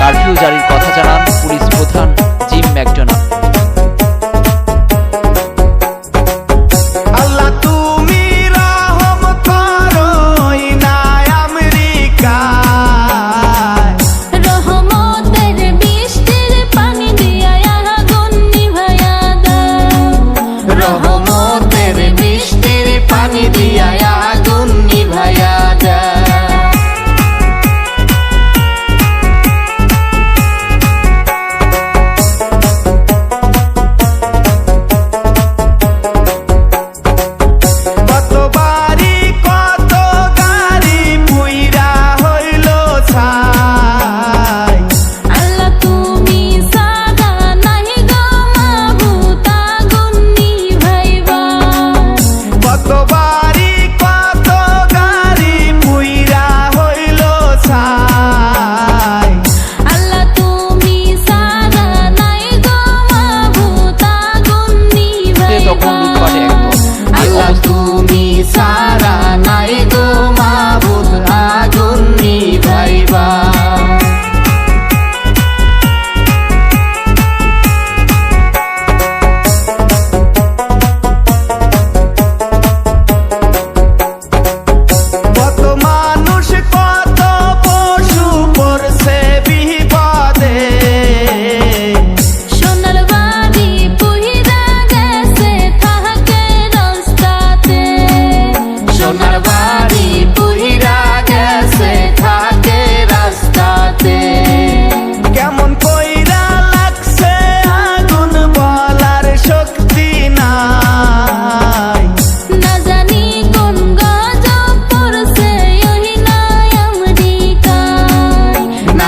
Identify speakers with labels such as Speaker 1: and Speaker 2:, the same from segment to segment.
Speaker 1: Curfew জারির কথা জানান পুলিশ প্রধান।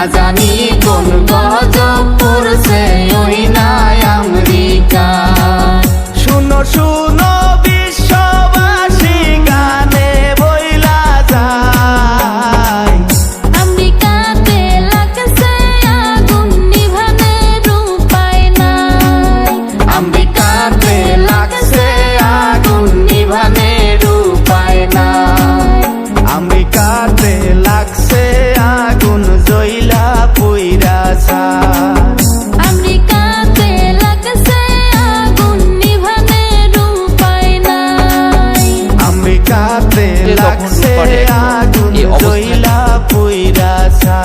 Speaker 2: 風見込む কাতে লাগছে আগুন জইলা পুইরা ছা